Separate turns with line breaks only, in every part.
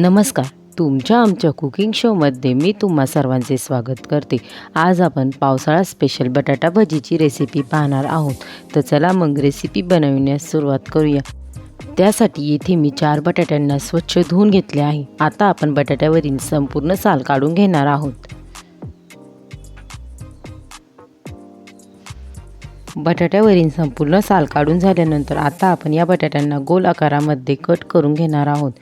नमस्कार. तुमच्या आमच्या कुकिंग शोमध्ये मी तुम्हा सर्वांचे स्वागत करते. आज आपण पावसाळा स्पेशल बटाटा भजीची रेसिपी पाहणार आहोत. तर चला मग रेसिपी बनवण्यास सुरुवात करूया. त्यासाठी येथे मी चार बटाट्यांना स्वच्छ धुवून घेतले आहे. आता आपण बटाट्यावरील संपूर्ण साल काढून घेणार आहोत. बटाट्यावरील संपूर्ण साल काढून झाल्यानंतर आता आपण या बटाट्यांना गोल आकारामध्ये कट करून घेणार आहोत.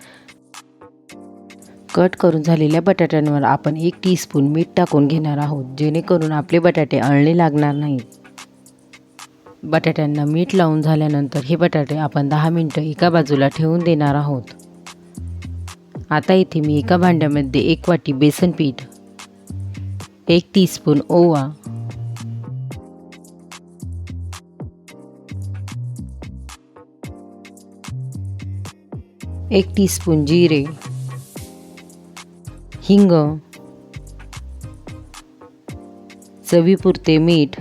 कट करून झालेल्या बटाट्यांवर आपण एक टीस्पून मीठ टाकून घेणार आहोत जेणेकरून आपले बटाटे अळणे लागणार नाहीत. बटाट्यांना मीठ लावून झाल्यानंतर हे बटाटे आपण दहा मिनटं एका बाजूला ठेवून देणार आहोत. आता इथे मी एका भांड्यामध्ये एक वाटी बेसन पीठ एक टीस्पून ओवा एक टीस्पून जिरे हिंग चवीपुरते मीठ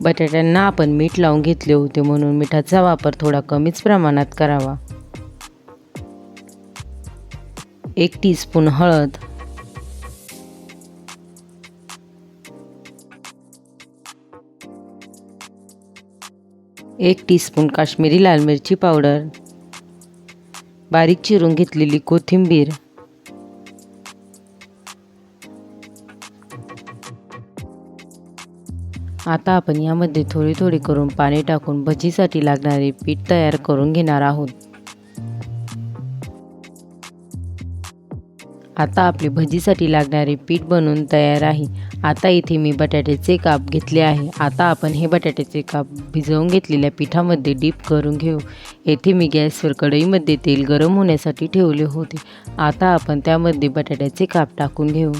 बटाट्यांना आपण मीठ लावून घेतले होते म्हणून मिठाचा वापर थोडा कमीच प्रमाणात करावा. एक टीस्पून हळद. एक टीस्पून काश्मीरी लाल मिरची पावडर. बारीक चिरून घेतलेली कोथिंबीर. आता आपण यामध्ये थोडी थोडी करून पाणी टाकून भजीसाठी लागणारे पीठ तयार करून घेणार आहोत. आता आपले भजीसाठी लागणारे पीठ बनवून तयार आहे. आता इथे मी बटाट्याचे काप घेतले आहे. आता आपण हे बटाट्याचे काप भिजवून घेतलेल्या पिठामध्ये डीप करून घेऊ. येथे मी गॅसवर कढईमध्ये तेल गरम होण्यासाठी ठेवले होते. आता आपण त्यामध्ये बटाट्याचे काप टाकून घेऊ.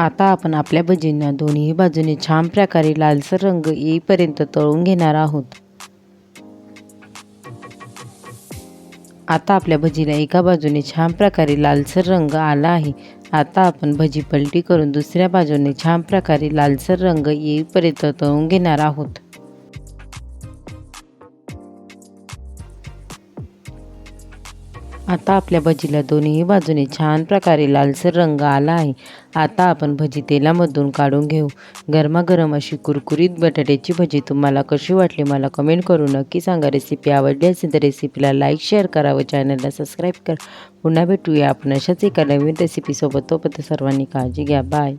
आता आपण आपल्या भजींना दोन्ही बाजूने छान प्रकारे लालसर रंग येईपर्यंत तळून घेणार आहोत. आता आपल्या भजीला एका बाजूने छान प्रकारे लालसर रंग आला आहे. आता आपण भजी पलटी करून दुसऱ्या बाजूने छान प्रकारे लालसर रंग येईपर्यंत तळून घेणार आहोत. आता आपल्या भजीला दोन्ही बाजूने छान प्रकारे लालसर रंग आला आहे. आता आपण भजी तेलामधून काढून घेऊ. गरमागरम अशी कुरकुरीत बटाट्याची भजी तुम्हाला कशी वाटली मला कमेंट करून नक्की सांगा. रेसिपी आवडली असेल तर रेसिपीला लाईक शेअर करा व चॅनलला सबस्क्राईब करा. पुन्हा भेटूया आपण अशाच एका नवीन रेसिपीसोबत तोपर्यंत सर्वांनी काळजी घ्या. बाय